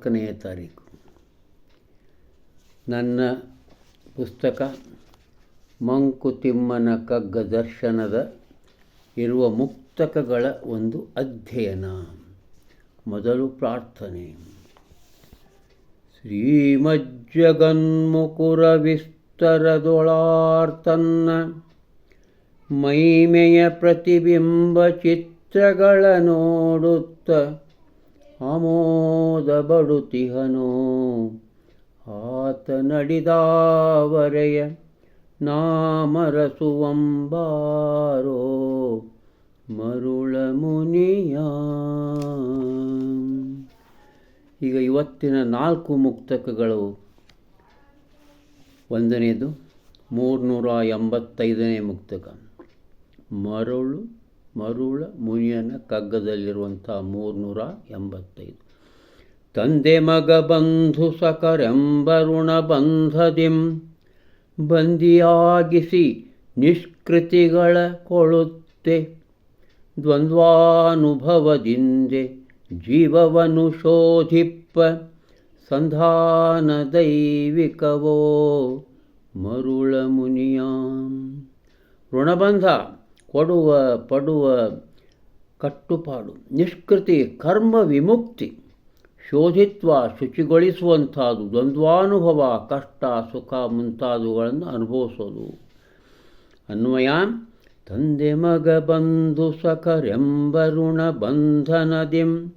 ನಾಲ್ಕನೆಯ ತಾರೀಕು. ನನ್ನ ಪುಸ್ತಕ ಮಂಕುತಿಮ್ಮನ ಕಗ್ಗ ದರ್ಶನದ ಇರುವ ಮುಕ್ತಕಗಳ ಒಂದು ಅಧ್ಯಯನ. ಮೊದಲು ಪ್ರಾರ್ಥನೆ. ಶ್ರೀಮಜ್ಜಗನ್ಮುಕುರ ವಿಸ್ತರದೊಳಾರ್ತನ್ನ ಮೈಮೆಯ ಪ್ರತಿಬಿಂಬ ಚಿತ್ರಗಳ ನೋಡುತ್ತ ಆಮೋದ ಬಡುತಿಹನೋ ಆತ ನಡಿದಾವರೆಯ ನಾಮರಸುವಂಬಾರೋ. ಮರುಳ ಮುನಿಯ ಈಗ ಇವತ್ತಿನ ನಾಲ್ಕು ಮುಕ್ತಕಗಳು. ಒಂದನೇದು ಮೂರುನೂರ ಎಂಬತ್ತೈದನೇ ಮುಕ್ತಕ. ಮರುಳು ಮರುಳ ಮುನಿಯನ ಕಗ್ಗದಲ್ಲಿರುವಂಥ ಮೂರ್ನೂರ ಎಂಬತ್ತೈದು. ತಂದೆ ಮಗ ಬಂಧು ಸಕರೆಂಬರುಣ ಬಂಧದಿಂ ಬಂದಿಯಾಗಿಸಿ ನಿಷ್ಕೃತಿಗಳ ಕೊಳುತ್ತೆ. ದ್ವಂದ್ವಾನುಭವದಿಂದೆ ಜೀವವನ್ನು ಶೋಧಿಪ್ಪ, ಸಂಧಾನ ದೈವಿಕವೋ ಮರುಳ ಮುನಿಯಾಂ. ಋಣಬಂಧ ಕೊಡುವ, ಪಡುವ ಕಟ್ಟುಪಾಡು. ನಿಷ್ಕೃತಿ, ಕರ್ಮ ವಿಮುಕ್ತಿ. ಶೋಧಿತ್ವ ಶುಚಿಗೊಳಿಸುವಂಥದ್ದು ದ್ವಂದ್ವಾನುಭವ, ಕಷ್ಟ, ಸುಖ ಮುಂತಾದವುಗಳನ್ನು ಅನುಭವಿಸೋದು. ಅನ್ವಯ, ತಂದೆ ಮಗ ಬಂಧು ಸಖರೆಂಬರುಣ ಬಂಧನದಿಂ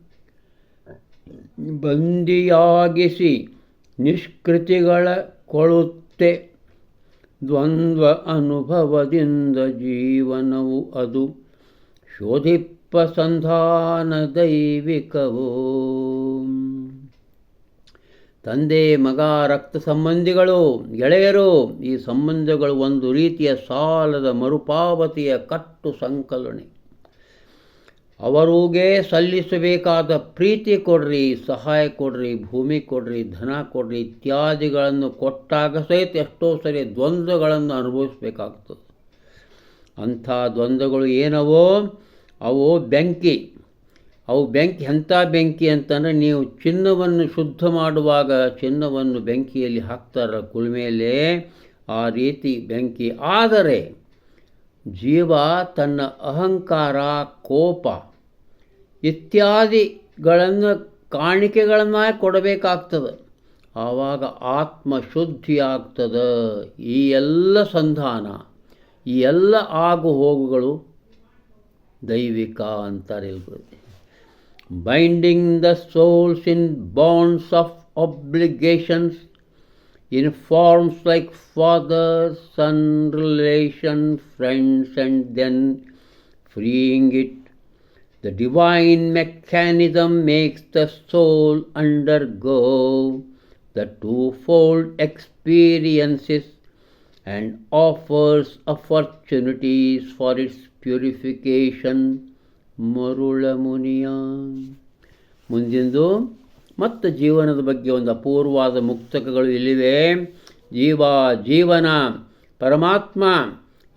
ಬಂದಿಯಾಗಿಸಿ ನಿಷ್ಕೃತಿಗಳ ಕೊಳುತ್ತೆ. ದ್ವಂದ್ವ ಅನುಭವದಿಂದ ಜೀವನವು ಅದು. ಶೋಧಿಪ್ಪ ಸಂಧಾನ ದೈವಿಕವೋ ತಂದೆ, ಮಗ, ರಕ್ತ ಸಂಬಂಧಿಗಳು, ಗೆಳೆಯರು, ಈ ಸಂಬಂಧಗಳು ಒಂದು ರೀತಿಯ ಸಾಲದ ಮರುಪಾವತಿಯ ಕಟ್ಟು ಸಂಕಲನೆ. ಅವರಿಗೆ ಸಲ್ಲಿಸಬೇಕಾದ ಪ್ರೀತಿ ಕೊಡ್ರಿ, ಸಹಾಯ ಕೊಡ್ರಿ, ಭೂಮಿ ಕೊಡ್ರಿ, ಧನ ಕೊಡ್ರಿ ಇತ್ಯಾದಿಗಳನ್ನು ಕೊಟ್ಟಾಗ ಸಹಿತ ಎಷ್ಟೋ ಸರಿ ದ್ವಂದ್ವಗಳನ್ನು ಅನುಭವಿಸಬೇಕಾಗ್ತದೆ. ಅಂಥ ದ್ವಂದ್ವಗಳು ಏನವೋ, ಅವು ಬೆಂಕಿ. ಅವು ಬೆಂಕಿ, ಎಂಥ ಬೆಂಕಿ ಅಂತಂದರೆ ನೀವು ಚಿನ್ನವನ್ನು ಶುದ್ಧ ಮಾಡುವಾಗ ಚಿನ್ನವನ್ನು ಬೆಂಕಿಯಲ್ಲಿ ಹಾಕ್ತಾರ ಕುಲ್ಮೇಲೆ ಆ ರೀತಿ ಬೆಂಕಿ. ಆದರೆ ಜೀವ ತನ್ನ ಅಹಂಕಾರ, ಕೋಪ ಇತ್ಯಾದಿಗಳನ್ನು ಕಾಣಿಕೆಗಳನ್ನ ಕೊಡಬೇಕಾಗ್ತದೆ. ಆವಾಗ ಆತ್ಮ ಶುದ್ಧಿ ಆಗ್ತದ ಈ ಎಲ್ಲ ಸಂಧಾನ, ಈ ಎಲ್ಲ ಆಗು ಹೋಗುಗಳು ದೈವಿಕ ಅಂತಾರೆ binding the souls in bonds of obligations in forms like father son relation friends and then freeing it The divine mechanism makes the soul undergo the twofold experiences and offers opportunities for its purification. Marula Muniya ಮುಂದಿಂದು ಮತ್ತು ಜೀವನದ ಬಗ್ಗೆ ಒಂದು ಅಪೂರ್ವವಾದ ಮುಕ್ತಕಗಳು ಇಲ್ಲಿವೆ ಜೀವ ಜೀವನ ಪರಮಾತ್ಮ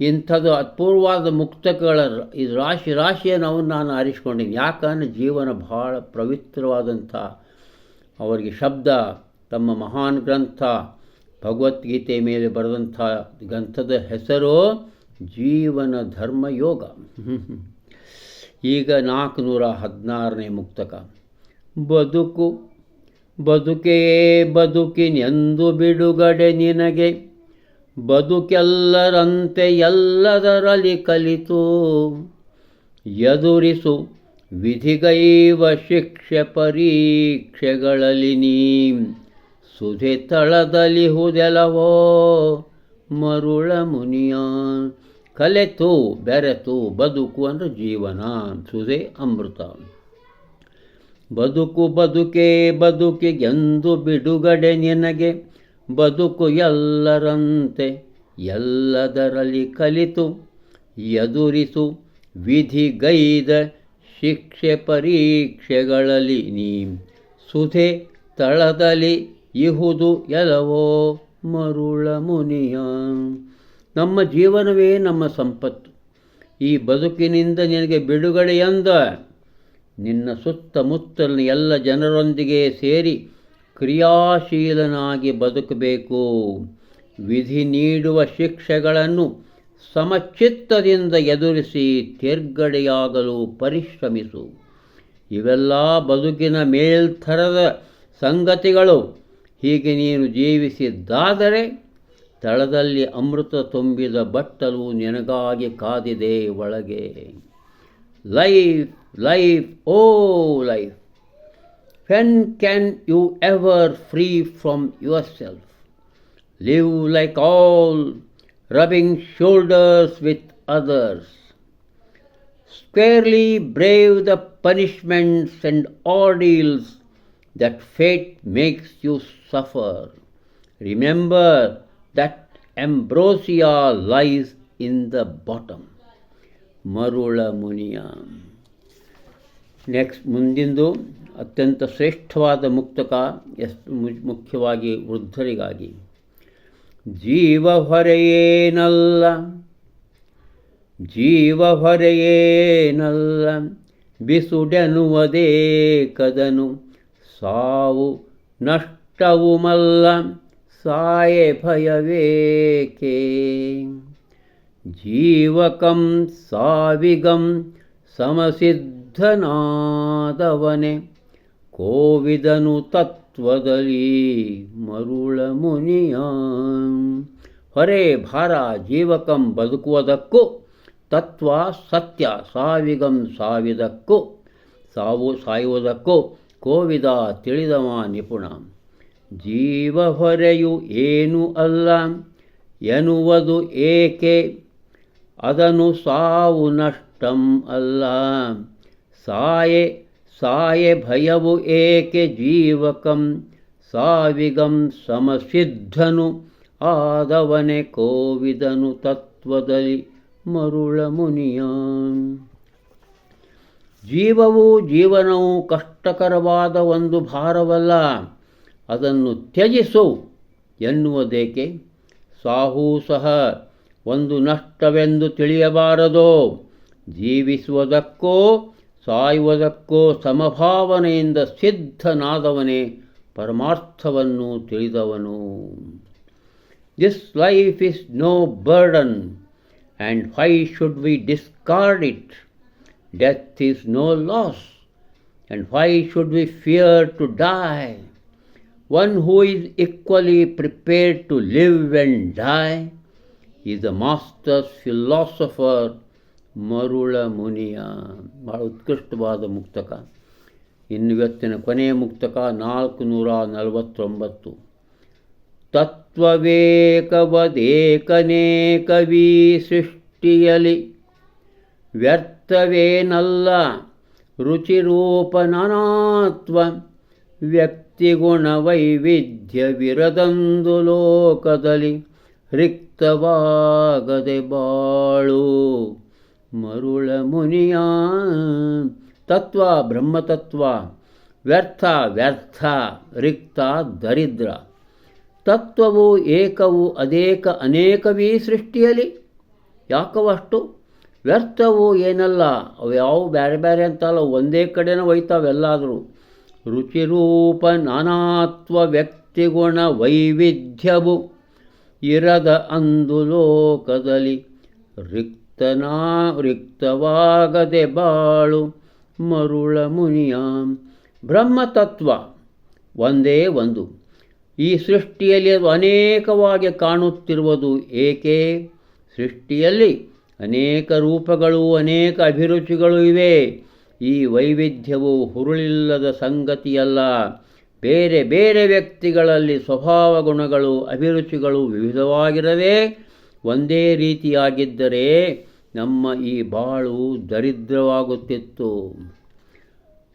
ಇಂಥದ್ದು ಅಪೂರ್ವವಾದ ಮುಕ್ತಕಗಳ ಇದು ರಾಶಿ ರಾಶಿಯನ್ನು ಅವನು ನಾನು ಆರಿಸ್ಕೊಂಡಿದ್ದೀನಿ. ಯಾಕಂದರೆ ಜೀವನ ಬಹಳ ಪವಿತ್ರವಾದಂಥ ಅವರಿಗೆ ಶಬ್ದ, ತಮ್ಮ ಮಹಾನ್ ಗ್ರಂಥ, ಭಗವದ್ಗೀತೆ ಮೇಲೆ ಬರೆದಂಥ ಗ್ರಂಥದ ಹೆಸರು ಜೀವನ ಧರ್ಮ ಯೋಗ. ಈಗ ನಾಲ್ಕುನೂರ ಹದಿನಾರನೇ ಮುಕ್ತಕ. ಬದುಕು, ಬದುಕೇ ಬದುಕಿನೆಂದು ಬಿಡುಗಡೆ ನಿನಗೆ. ಬದುಕೆಲ್ಲರಂತೆ ಎಲ್ಲದರಲ್ಲಿ ಕಲಿತು ಎದುರಿಸು ವಿಧಿಗೈವ ಶಿಕ್ಷೆ ಪರೀಕ್ಷೆಗಳಲ್ಲಿ ನೀ ಸುಧೆ ತಳದಲ್ಲಿ ಹುದೆಲವೋ ಮರುಳ ಮುನಿಯ. ಕಲೆತು, ಬೆರೆತು, ಬದುಕು ಅಂದರೆ ಜೀವನ. ಸುಧೆ ಅಮೃತ. ಬದುಕು ಬದುಕೇ ಬದುಕಿಗೆಂದು ಬಿಡುಗಡೆ ನಿನಗೆ ಬದುಕು ಎಲ್ಲರಂತೆ ಎಲ್ಲದರಲ್ಲಿ ಕಲಿತು, ಎದುರಿಸು ವಿಧಿಗೈದ ಶಿಕ್ಷೆ ಪರೀಕ್ಷೆಗಳಲ್ಲಿ ನೀ ಸುಧೆ ತಳದಲ್ಲಿ ಇಹುದು ಎಲವೋ ಮರುಳ ಮುನಿಯ. ನಮ್ಮ ಜೀವನವೇ ನಮ್ಮ ಸಂಪತ್ತು. ಈ ಬದುಕಿನಿಂದ ನಿನಗೆ ಬಿಡುಗಡೆಯಂದ ನಿನ್ನ ಸುತ್ತಮುತ್ತಲಿನ ಎಲ್ಲ ಜನರೊಂದಿಗೆ ಸೇರಿ ಕ್ರಿಯಾಶೀಲನಾಗಿ ಬದುಕಬೇಕು. ವಿಧಿ ನೀಡುವ ಶಿಕ್ಷೆಗಳನ್ನು ಸಮಚಿತ್ತದಿಂದ ಎದುರಿಸಿ ತೇರ್ಗಡೆಯಾಗಲು ಪರಿಶ್ರಮಿಸು. ಇವೆಲ್ಲ ಬದುಕಿನ ಮೇಲ್ಥರದ ಸಂಗತಿಗಳು. ಹೀಗೆ ನೀನು ಜೀವಿಸಿದ್ದಾದರೆ ತಳದಲ್ಲಿ ಅಮೃತ ತುಂಬಿದ ಬಟ್ಟಲು ನಿನಗಾಗಿ ಕಾದಿದೆ ಒಳಗೆ. Life life, oh life. When can you ever free from yourself live like all rubbing shoulders with others squarely brave the punishments and ordeals that fate makes you suffer. Remember that ambrosia lies in the bottom. Marula Muniya next ಮುಂದಿಂದು ಅತ್ಯಂತ ಶ್ರೇಷ್ಠವಾದ ಮುಕ್ತಕ S ಮುಖ್ಯವಾಗಿ ವೃದ್ಧರಿಗಾಗಿ. ಜೀವ ಹೊರೆಯೇನಲ್ಲ ಜೀವ ಹೊರೆಯೇನಲ್ಲ ಬಿಸುಡೆನುವುದೇ ಕದನು, ಸಾವು ನಷ್ಟವು ಮಲ್ಲ ಸಾಯೆ ಭಯವೇಕೆ? ಜೀವಕಂ ಸಾವಿಗಂ ಸಮಸಿದ್ಧನಾದವನೆ ಕೋವಿದನು ತತ್ವದಲ್ಲಿ ಮರುಳ ಮುನಿಯ. ಹೊರೆ ಭಾರ ಜೀವಕಂ ಬದುಕುವುದಕ್ಕೂ, ತತ್ವ ಸತ್ಯ ಸಾವಿಗಂ ಸಾವಿದಕ್ಕೂ, ಸಾವು ಸಾಯುವುದಕ್ಕೂ ಕೋವಿದ ತಿಳಿದವ ನಿಪುಣ. ಜೀವ ಹೊರೆಯು ಏನು ಅಲ್ಲ, ಎನ್ನುವುದು ಏಕೆ? ಅದನ್ನು ಸಾವು ನಷ್ಟಂ ಅಲ್ಲ. ಸಾಯೆ ಸಾಯೆ ಭಯವು ಏಕೆ ಜೀವಕಂ? ಸಾವಿಗಂ ಸಮಸಿದ್ಧನು, ಆದವನೆ ಕೋವಿದನು ತತ್ವದಲ್ಲಿ ಮರುಳ ಮುನಿಯ. ಜೀವವು ಜೀವನವು ಕಷ್ಟಕರವಾದ ಒಂದು ಭಾರವಲ್ಲ. ಅದನ್ನು ತ್ಯಜಿಸು ಎನ್ನುವುದೇಕೆ? ಸಾಹೂ ಸಹ ಒಂದು ನಷ್ಟವೆಂದು ತಿಳಿಯಬಾರದೋ? ಜೀವಿಸುವುದಕ್ಕೋ ಸಾಯುವುದಕ್ಕೋ ಸಮಭಾವನೆಯಿಂದ ಸಿದ್ಧನಾದವನೇ ಪರಮಾರ್ಥವನ್ನು ತಿಳಿದವನು this life is no burden and why should we discard it? Death is no loss, and why should we fear to die? One who is equally prepared to live and die is the master philosopher ಮರುಳ ಮುನಿಯ ಭಾಳ ಉತ್ಕೃಷ್ಟವಾದ ಮುಕ್ತಕ. ಇನ್ನು ಇವತ್ತಿನ ಕೊನೆಯ ಮುಕ್ತಕ ನಾಲ್ಕು ನೂರ ನಲವತ್ತೊಂಬತ್ತು ತತ್ವವೇಕವದೇಕನೇಕವೀ ಸೃಷ್ಟಿಯಲಿ ವ್ಯರ್ಥವೇನಲ್ಲ ರುಚಿರೂಪನಾನಾತ್ವ ವ್ಯಕ್ತಿಗುಣ ವೈವಿಧ್ಯವಿರದಂದು ಲೋಕದಲ್ಲಿ ರಿಕ್ತವಾಗದೆ ಬಾಳು. ಮರುಳ ಮುನಿಯ. ತತ್ವ ಬ್ರಹ್ಮತತ್ವ, ವ್ಯರ್ಥ ವ್ಯರ್ಥ, ರಿಕ್ತ ದರಿದ್ರ. ತತ್ವವು ಏಕವು ಅದೇಕ ಅನೇಕವೀ ಸೃಷ್ಟಿಯಲಿ ಯಾಕವಷ್ಟು ವ್ಯರ್ಥವು ಏನಲ್ಲ? ಅವು ಯಾವ ಬೇರೆ ಬೇರೆ ಅಂತಲ್ಲ, ಒಂದೇ ಕಡೆನ ಒಯ್ತಾವೆಲ್ಲಾದರೂ ರುಚಿರೂಪ ನಾನಾತ್ವ ವ್ಯಕ್ತಿಗುಣ ವೈವಿಧ್ಯವು. ಇರದ ಅಂದು ಲೋಕದಲ್ಲಿ ರಿಕ್ತನಾ ರಿಕ್ತವಾಗದೆ ಬಾಳು ಮರುಳ ಮುನಿಯ. ಬ್ರಹ್ಮತತ್ವ ಒಂದೇ ಒಂದು. ಈ ಸೃಷ್ಟಿಯಲ್ಲಿ ಅನೇಕವಾಗಿ ಕಾಣುತ್ತಿರುವುದು ಏಕೆ? ಸೃಷ್ಟಿಯಲ್ಲಿ ಅನೇಕ ರೂಪಗಳು, ಅನೇಕ ಅಭಿರುಚಿಗಳು ಇವೆ. ಈ ವೈವಿಧ್ಯವು ಹುರುಳಿಲ್ಲದ ಸಂಗತಿಯಲ್ಲ. ಬೇರೆ ಬೇರೆ ವ್ಯಕ್ತಿಗಳಲ್ಲಿ ಸ್ವಭಾವ ಗುಣಗಳು, ಅಭಿರುಚಿಗಳು ವಿವಿಧವಾಗಿರದೆ ಒಂದೇ ರೀತಿಯಾಗಿದ್ದರೆ ನಮ್ಮ ಈ ಬಾಳು ದರಿದ್ರವಾಗುತ್ತಿತ್ತು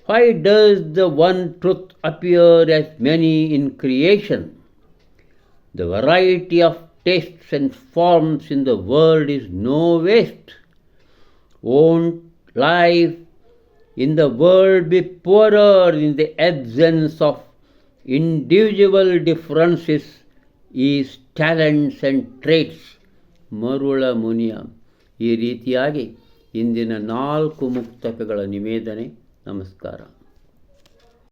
Why does the one truth appear as many in creation? The variety of tastes and forms in the world is no waste. Won't life in the world be poorer in the absence of individual differences is talents and traits? ಮರುಳ ಮುನಿಯ ಈ ರೀತಿಯಾಗಿ ಇಂದಿನ ನಾಲ್ಕು ಮುಕ್ತಕಗಳ ನಿವೇದನೆ ನಮಸ್ಕಾರ.